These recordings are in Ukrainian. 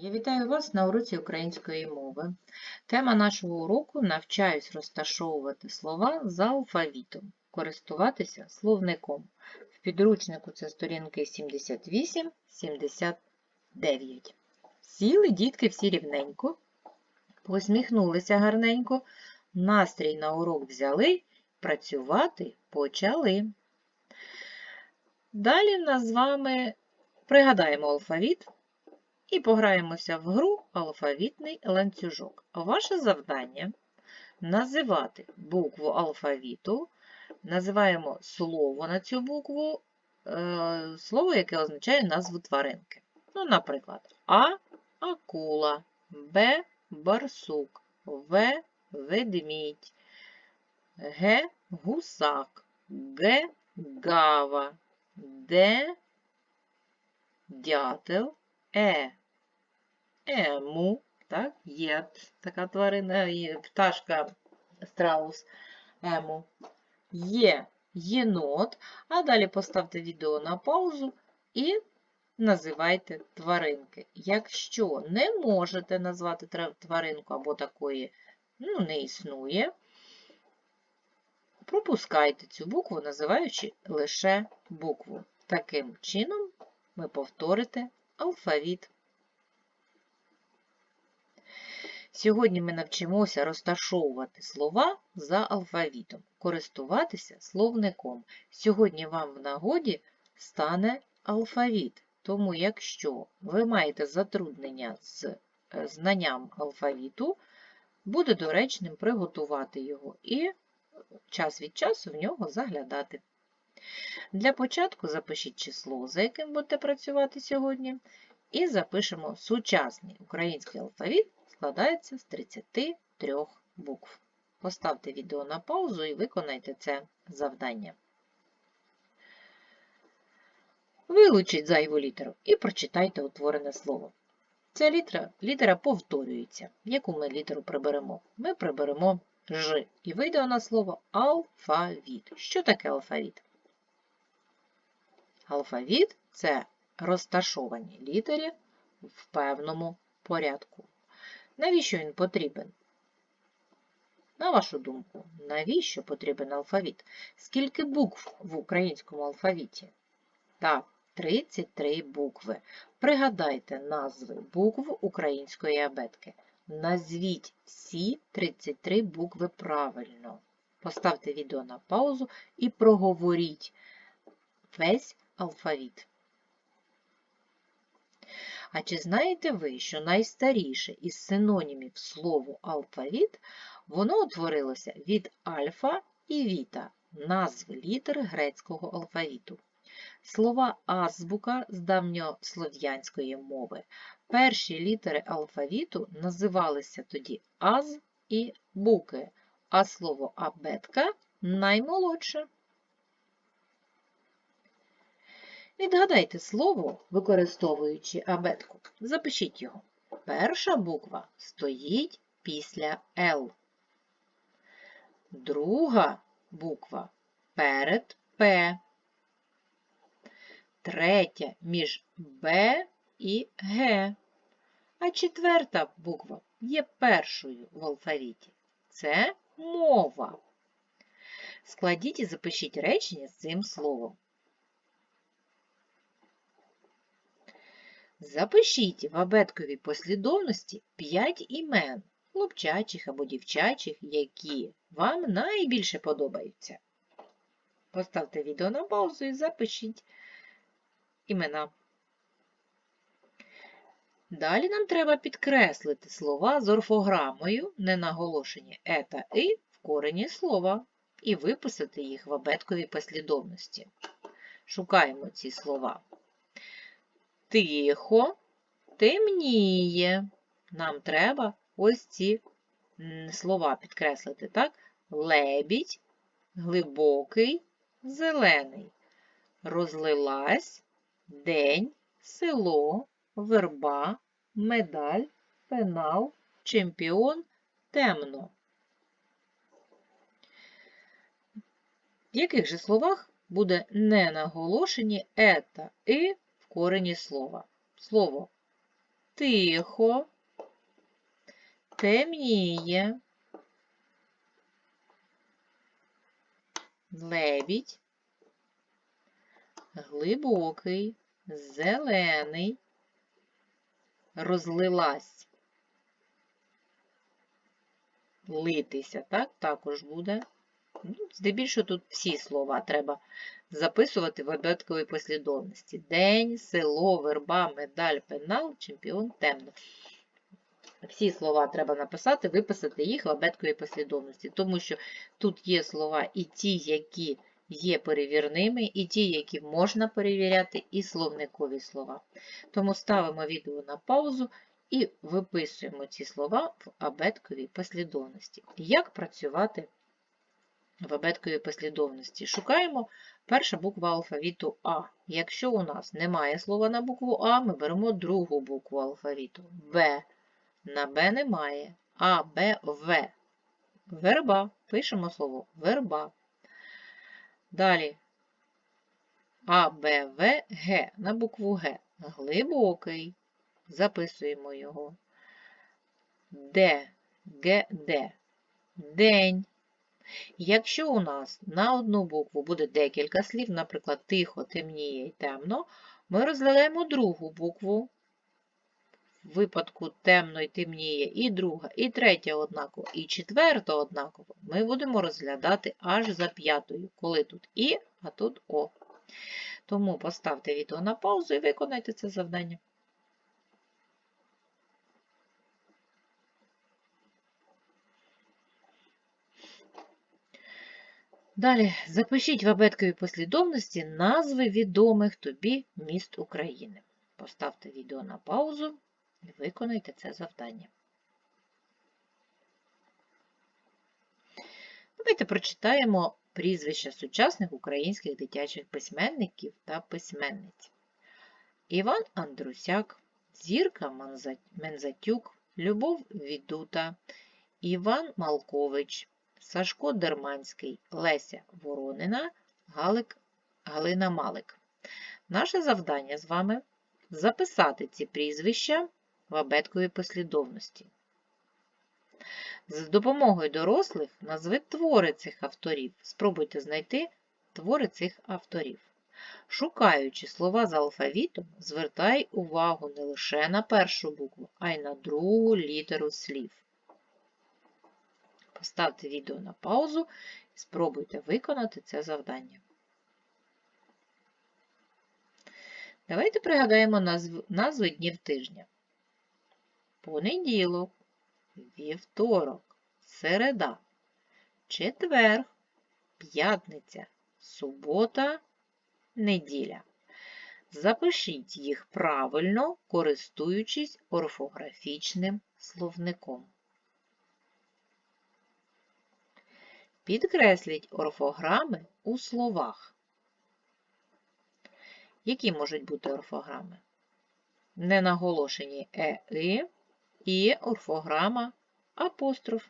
Я вітаю вас на уроці української мови. Тема нашого уроку навчаюсь розташовувати слова за алфавітом, користуватися словником. В підручнику це сторінки 78-79. Сіли дітки всі рівненько, посміхнулися гарненько, настрій на урок взяли, працювати почали. Далі в нас з вами пригадаємо алфавіт і пограємося в гру алфавітний ланцюжок. Ваше завдання називати букву алфавіту, називаємо слово на цю букву, е, слово, яке означає назву тваринки. Ну, наприклад, А акула, Б барсук, В ведмідь, Г гусак, Г гава, Д дятел, Е. Ему, так, є така тварина, пташка страус ему. Є єнот, а далі поставте відео на паузу і називайте тваринки. Якщо не можете назвати тваринку або такої ну, не існує, пропускайте цю букву, називаючи лише букву. Таким чином ви повторите алфавіт. Сьогодні ми навчимося розташовувати слова за алфавітом, користуватися словником. Сьогодні вам в нагоді стане алфавіт. Тому, якщо ви маєте затруднення з е, знанням алфавіту, буде доречним приготувати його і час від часу в нього заглядати. Для початку запишіть число, за яким будете працювати сьогодні, і запишемо сучасний український алфавіт складається з 33 букв. Поставте відео на паузу і виконайте це завдання. Вилучіть зайву літеру і прочитайте утворене слово. Ця літера, літера повторюється. Яку ми літеру приберемо? Ми приберемо Ж. І вийде у слово алфавіт. Що таке алфавіт? Алфавіт це розташовані літери в певному порядку. Навіщо він потрібен? На вашу думку, навіщо потрібен алфавіт? Скільки букв в українському алфавіті? Так, 33 букви. Пригадайте назви букв української абетки. Назвіть всі 33 букви правильно. Поставте відео на паузу і проговоріть весь алфавіт. А чи знаєте ви, що найстаріше із синонімів слову алфавіт, воно утворилося від альфа і віта, назви літер грецького алфавіту. Слова азбука з давньослов'янської мови. Перші літери алфавіту називалися тоді аз і буки, а слово абетка наймолодше. Відгадайте слово, використовуючи абетку. Запишіть його. Перша буква стоїть після Л. Друга буква перед П. Третя між Б і Г. А четверта буква є першою в алфавіті. Це мова. Складіть і запишіть речення з цим словом. Запишіть в абетковій послідовності 5 імен, хлопчачих або дівчачих, які вам найбільше подобаються. Поставте відео на паузу і запишіть імена. Далі нам треба підкреслити слова з орфограмою, ненаголошені е та и в корені слова, і виписати їх в абетковій послідовності. Шукаємо ці слова. Тихо, темніє. Нам треба ось ці слова підкреслити, так? Лебідь, глибокий, зелений. Розлилась, день, село, верба, медаль, пенал, чемпіон, темно. В яких же словах буде не наголошені е та и корені слова? Слово тихо, темніє, лебідь, глибокий, зелений, розлилась. Литися, так, також буде. Здебільшого тут всі слова треба записувати в обетковій послідовності. День, село, верба, медаль, пенал, чемпіон, темно. Всі слова треба написати, виписати їх в абетковій послідовності, тому що тут є слова і ті, які є перевірними, і ті, які можна перевіряти, і словникові слова. Тому ставимо відео на паузу і виписуємо ці слова в абетковій послідовності. Як працювати в абетковій послідовності? Шукаємо перша буква алфавіту А. Якщо у нас немає слова на букву А, ми беремо другу букву алфавіту Б. На Б немає. А, Б, В. Верба. Пишемо слово верба. Далі А, Б, В, Г. На букву Г. Глибокий. Записуємо його. Д, Г, Д. День. Якщо у нас на одну букву буде декілька слів, наприклад, тихо, темніє і темно, ми розглядаємо другу букву. В випадку темно і темніє і друга, і третя однаково, і четверта однаково, ми будемо розглядати аж за п'ятою, коли тут І, а тут О. Тому поставте відео на паузу і виконайте це завдання. Далі запишіть в абетковій послідовності назви відомих тобі міст України. Поставте відео на паузу і виконайте це завдання. Давайте прочитаємо прізвища сучасних українських дитячих письменників та письменниць. Іван Андрусяк, Зірка Мензатюк, Любов Відута, Іван Малкович, Сашко Дерманський, Леся Воронина, Галик, Галина Малик. Наше завдання з вами записати ці прізвища в абетковій послідовності. З допомогою дорослих назви твори цих авторів. Спробуйте знайти твори цих авторів. Шукаючи слова з алфавітом, звертай увагу не лише на першу букву, а й на другу літеру слів. Поставте відео на паузу і спробуйте виконати це завдання. Давайте пригадаємо назв... назви днів тижня. Понеділок, вівторок, середа, четвер, п'ятниця, субота, неділя. Запишіть їх правильно, користуючись орфографічним словником. Підкресліть орфограми у словах. Які можуть бути орфограми? Ненаголошені е, і і орфограма апостроф.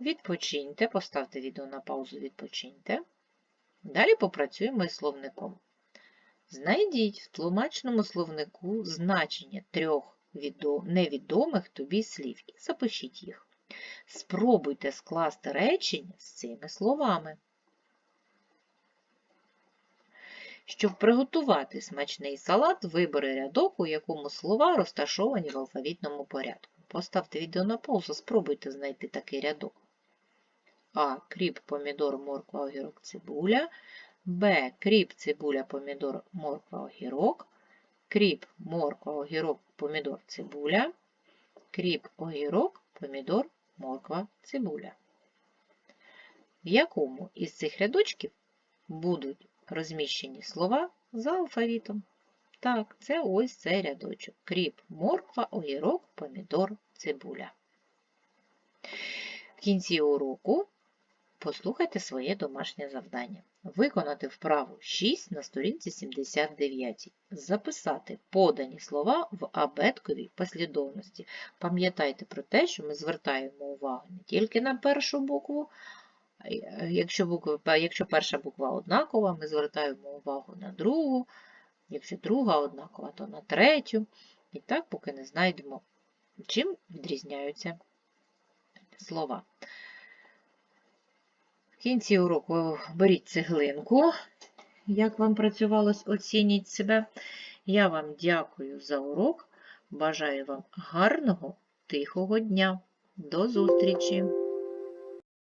Відпочиньте, поставте відео на паузу, відпочиньте. Далі попрацюємо із словником. Знайдіть в тлумачному словнику значення трьох невідомих тобі слів і запишіть їх. Спробуйте скласти речення з цими словами. Щоб приготувати смачний салат, вибери рядок, у якому слова розташовані в алфавітному порядку. Поставте відео на паузу, спробуйте знайти такий рядок. А. Кріп, помідор, морква, огірок, цибуля. Б. Кріп, цибуля, помідор, морква, огірок. Кріп, морква, огірок, помідор, цибуля. Кріп, огірок, помідор, морква, цибуля. В якому із цих рядочків будуть розміщені слова за алфавітом? Так, це ось цей рядочок. Кріп, морква, огірок, помідор, цибуля. В кінці уроку послухайте своє домашнє завдання. Виконати вправу 6 на сторінці 79. Записати подані слова в абетковій послідовності. Пам'ятайте про те, що ми звертаємо увагу не тільки на першу букву, якщо, буква, якщо перша буква однакова, ми звертаємо увагу на другу, якщо друга однакова, то на третю. І так, поки не знайдемо, чим відрізняються слова. В кінці уроку беріть цеглинку. Як вам працювалось, оцініть себе. Я вам дякую за урок. Бажаю вам гарного, тихого дня. До зустрічі!